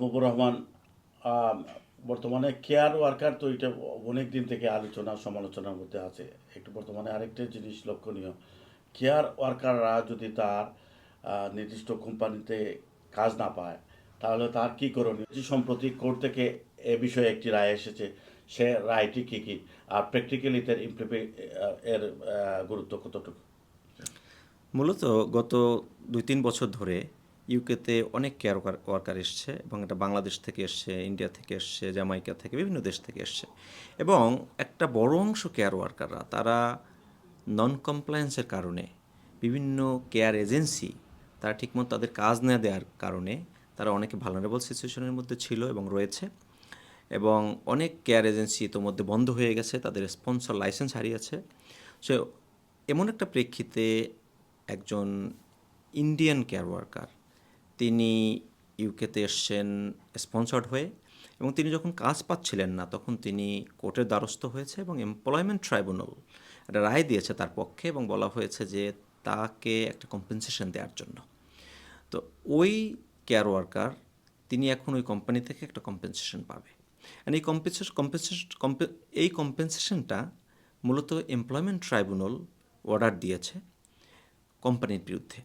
মুকুর রহমান বর্তমানে care worker, তো এটা অনেক দিন থেকে আলোচনা, সমালোচনার মধ্যে আছে। একটু বর্তমানে আরেকটা জিনিস লক্ষণীয়। কেয়ার ওয়ার্কাররা যদি তার নির্দিষ্ট কোম্পানিতে কাজ না পায়, তাহলে তার কি করণীয়? যে সম্প্রতি কোর্ট থেকে এ বিষয়ে একটি রায় এসেছে। সে রায়টি কী কী? আর প্র্যাকটিক্যালি তার ইমপ্লিমে এর গুরুত্ব কতটুকু? মূলত গত দুই তিন বছর ধরে ইউকেতে অনেক কেয়ার ওয়ার্কার এসছে এবং এটা বাংলাদেশ থেকে এসছে ইন্ডিয়া থেকে এসছে জামাইকা থেকে বিভিন্ন দেশ থেকে এসছে। এবং একটা বড় অংশ কেয়ার ওয়ার্কাররা তারা নন কমপ্লায়েন্সের কারণে বিভিন্ন কেয়ার এজেন্সি তারা ঠিকমতো তাদের কাজ না দেওয়ার কারণে তারা অনেকে ভালনারেবল সিচুয়েশনের মধ্যে ছিল এবং রয়েছে। এবং অনেক কেয়ার এজেন্সি ইতোমধ্যে বন্ধ হয়ে গেছে, তাদের স্পন্সর লাইসেন্স হারিয়েছে। সো এমন একটা প্রেক্ষিতে একজন ইন্ডিয়ান কেয়ার ওয়ার্কার তিনি ইউকেতে এসছেন স্পন্সর্ড হয়ে এবং তিনি যখন কাজ পাচ্ছিলেন না, তখন তিনি কোর্টের দ্বারস্থ হয়েছে এবং এমপ্লয়মেন্ট ট্রাইব্যুনাল একটা রায় দিয়েছে তার পক্ষে এবং বলা হয়েছে যে তাকে একটা কম্পেনসেশন দেওয়ার জন্য। তো ওই কেয়ার ওয়ার্কার তিনি এখন ওই কোম্পানি থেকে একটা কম্পেনসেশন পাবে। আর এই কম্পেনসেশন কম্পেনসেশন এই কম্পেনসেশনটা মূলত এমপ্লয়মেন্ট ট্রাইব্যুনাল অর্ডার দিয়েছে কোম্পানির বিরুদ্ধে।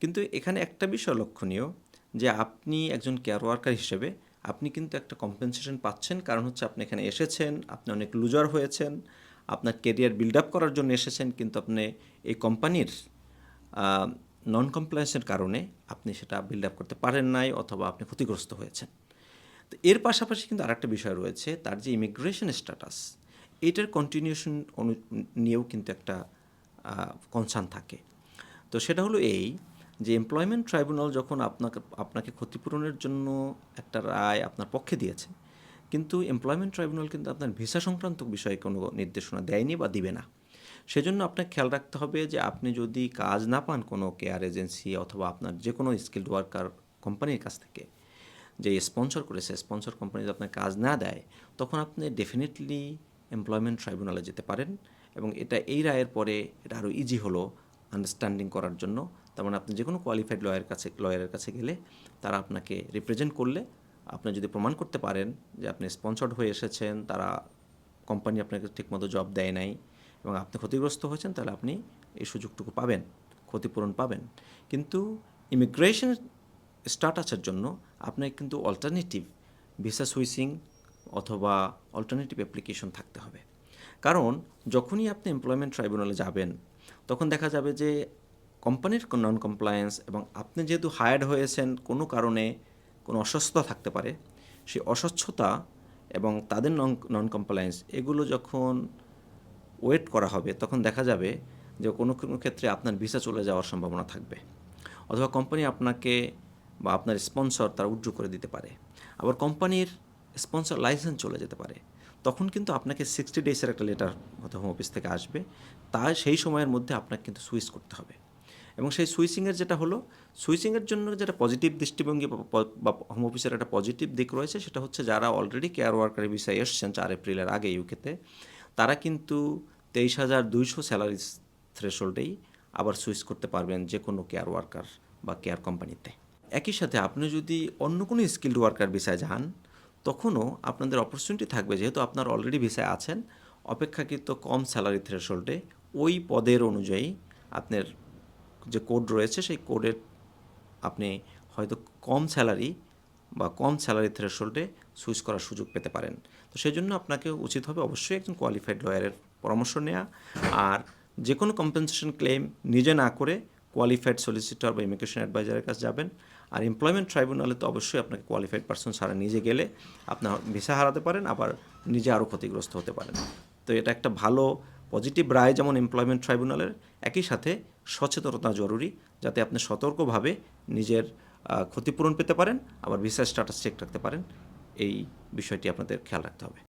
কিন্তু এখানে একটা বিষয় লক্ষণীয় যে আপনি একজন কেয়ার ওয়ার্কার হিসেবে আপনি কিন্তু একটা কম্পেনসেশন পাচ্ছেন। কারণ হচ্ছে আপনি এখানে এসেছেন, আপনি অনেক লুজার হয়েছেন, আপনার কেরিয়ার বিল্ড আপ করার জন্য এসেছেন, কিন্তু আপনি এই কোম্পানির নন কমপ্লায়েন্সের কারণে আপনি সেটা বিল্ড আপ করতে পারেন নাই অথবা আপনি ক্ষতিগ্রস্ত হয়েছেন। তো এর পাশাপাশি কিন্তু আরেকটা বিষয় রয়েছে, তার যে ইমিগ্রেশন স্ট্যাটাস এটার কন্টিনিউশন অনু, নিয়েও কিন্তু একটা কনসার্ন থাকে। তো সেটা হলো এই যে এমপ্লয়মেন্ট ট্রাইব্যুনাল যখন আপনাকে আপনাকে ক্ষতিপূরণের জন্য একটা রায় আপনার পক্ষে দিয়েছে, কিন্তু এমপ্লয়মেন্ট ট্রাইব্যুনাল কিন্তু আপনার ভিসা সংক্রান্ত বিষয়ে কোনো নির্দেশনা দেয়নি বা দিবে না। সেজন্য আপনাকে খেয়াল রাখতে হবে যে আপনি যদি কাজ না পান কোনো কেয়ার এজেন্সি অথবা আপনার যে কোনো স্কিল্ড ওয়ার্কার কোম্পানির কাছ থেকে, যে স্পন্সর করেছে স্পন্সর কোম্পানি যদি আপনার কাজ না দেয়, তখন আপনি ডেফিনেটলি এমপ্লয়মেন্ট ট্রাইব্যুনালে যেতে পারেন এবং এটা এই রায়ের পরে এটা আরও ইজি হলো আন্ডারস্ট্যান্ডিং করার জন্য। তার মানে আপনি যে কোনো কোয়ালিফাইড লয়ার কাছে লয়ারের কাছে গেলে তারা আপনাকে রিপ্রেজেন্ট করলে আপনি যদি প্রমাণ করতে পারেন যে আপনি স্পন্সর্ড হয়ে এসেছেন, তারা কোম্পানি আপনাকে ঠিকমতো জব দেয় নাই এবং আপনি ক্ষতিগ্রস্ত হয়েছেন, তাহলে আপনি এই সুযোগটুকু পাবেন, ক্ষতিপূরণ পাবেন। কিন্তু ইমিগ্রেশন স্ট্যাটাসের জন্য আপনাকে কিন্তু অল্টারনেটিভ ভিসা সুইচিং অথবা অল্টারনেটিভ অ্যাপ্লিকেশন থাকতে হবে। কারণ যখনই আপনি এমপ্লয়মেন্ট ট্রাইব্যুনালে যাবেন, তখন দেখা যাবে যে কোম্পানির নন কমপ্লায়েন্স এবং আপনি যেহেতু হায়ার্ড হয়েছেন, কোনো কারণে কোনো অসুস্থতা থাকতে পারে, সেই অস্বচ্ছতা এবং তাদের নন নন কমপ্লায়েন্স এগুলো যখন ওয়েট করা হবে, তখন দেখা যাবে যে কোনো কোনো ক্ষেত্রে আপনার ভিসা চলে যাওয়ার সম্ভাবনা থাকবে। অথবা কোম্পানি আপনাকে বা আপনার স্পন্সর তারা উজ্জ্ব করে দিতে পারে। আবার কোম্পানির স্পন্সর লাইসেন্স চলে যেতে পারে। তখন কিন্তু আপনাকে সিক্সটি ডেজের একটা লেটার হয়তো হোম অফিস থেকে আসবে। তা, সেই সময়ের মধ্যে আপনাকে কিন্তু সুইচ করতে হবে। এবং সেই সুইচিংয়ের যেটা হলো সুইচিংয়ের জন্য যেটা পজিটিভ দৃষ্টিভঙ্গি বা হোম অফিসের একটা পজিটিভ দিক রয়েছে, সেটা হচ্ছে যারা অলরেডি কেয়ার ওয়ার্কারের বিষয়ে এসছেন চার এপ্রিলের আগে ইউকেতে তারা কিন্তু তেইশ হাজার দুইশো স্যালারি থ্রেশোল্ডেই আবার সুইচ করতে পারবেন যে কোনো কেয়ার ওয়ার্কার বা কেয়ার কোম্পানিতে একই সাথে আপনি যদি অন্য কোনো স্কিল্ড ওয়ার্কার ভিসায় যান, তখনও আপনাদের অপরচুনিটি থাকবে, যেহেতু আপনার অলরেডি ভিসায় আছেন, অপেক্ষাকৃত কম স্যালারি থ্রেশোল্ডে ওই পদের অনুযায়ী আপনার যে কোড রয়েছে, সেই কোডের আপনি হয়তো কম স্যালারি বা কম স্যালারি থ্রেশোল্ডে সুইচ করার সুযোগ পেতে পারেন। তো সেই জন্য আপনাকে উচিত হবে অবশ্যই একজন কোয়ালিফাইড লয়ারের পরামর্শ নেওয়া আর যে কোনো কম্পেনসেশন ক্লেম নিজে না করে কোয়ালিফাইড সলিসিটর বা ইমিগ্রেশন অ্যাডভাইজারের কাছে যাবেন। আর এমপ্লয়মেন্ট ট্রাইব্যুনালে তো অবশ্যই আপনাকে কোয়ালিফাইড পার্সন ছাড়া নিজে গেলে আপনার ভিসা হারাতে পারেন, আবার নিজে আরও ক্ষতিগ্রস্ত হতে পারেন। তো এটা একটা ভালো পজিটিভ রায় যেমন এমপ্লয়মেন্ট ট্রাইব্যুনালের, একই সাথে সচেতনতা জরুরি যাতে আপনি সতর্কভাবে নিজের ক্ষতিপূরণ পেতে পারেন, আবার ভিসা স্ট্যাটাস চেক রাখতে পারেন। এই বিষয়টি আপনাদের খেয়াল রাখতে হবে।